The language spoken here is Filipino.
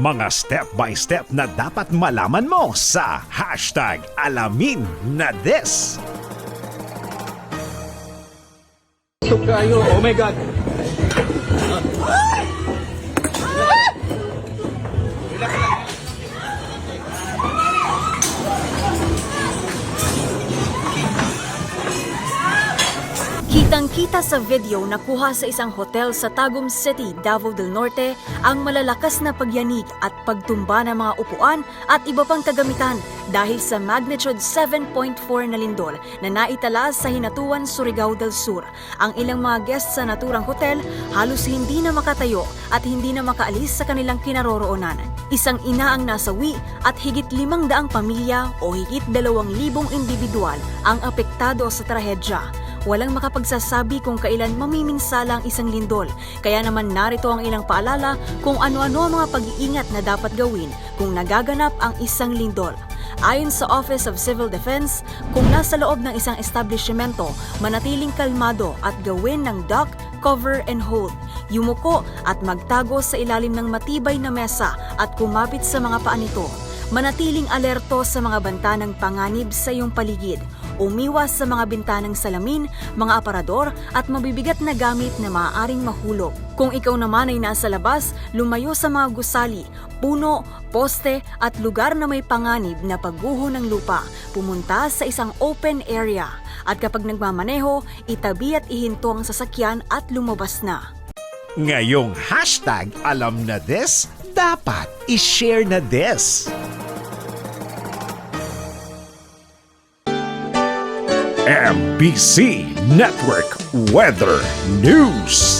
Mga step-by-step na dapat malaman mo sa hashtag alamin na this. Kayo, oh my God. Kitang-kita sa video na kuha sa isang hotel sa Tagum City, Davao del Norte ang malalakas na pagyanig at pagtumba ng mga upuan at iba pang kagamitan dahil sa magnitude 7.4 na lindol na naitala sa Hinatuan, Surigao del Sur. Ang ilang mga guests sa naturang hotel halos hindi na makatayo at hindi na makaalis sa kanilang kinaroroonan. Isang ina ang nasawi at higit limang daang pamilya o higit dalawang libong individual ang apektado sa trahedya. Walang makapagsasabi kung kailan mamiminsala ang isang lindol, kaya naman narito ang ilang paalala kung ano-ano ang mga pag-iingat na dapat gawin kung nagaganap ang isang lindol. Ayon sa Office of Civil Defense, kung nasa loob ng isang establishmento, manatiling kalmado at gawin ng duck, cover and hold. Yumuko at magtago sa ilalim ng matibay na mesa at kumapit sa mga paa nito. Manatiling alerto sa mga banta ng panganib sa iyong paligid. Umiwas sa mga bintanang salamin, mga aparador at mabibigat na gamit na maaaring mahulog. Kung ikaw naman ay nasa labas, lumayo sa mga gusali, puno, poste at lugar na may panganib na pagguho ng lupa. Pumunta sa isang open area. At kapag nagmamaneho, itabi at ihinto ang sasakyan at lumabas na. Ngayong hashtag alam na this, dapat i-share na this. MBC Network Weather News.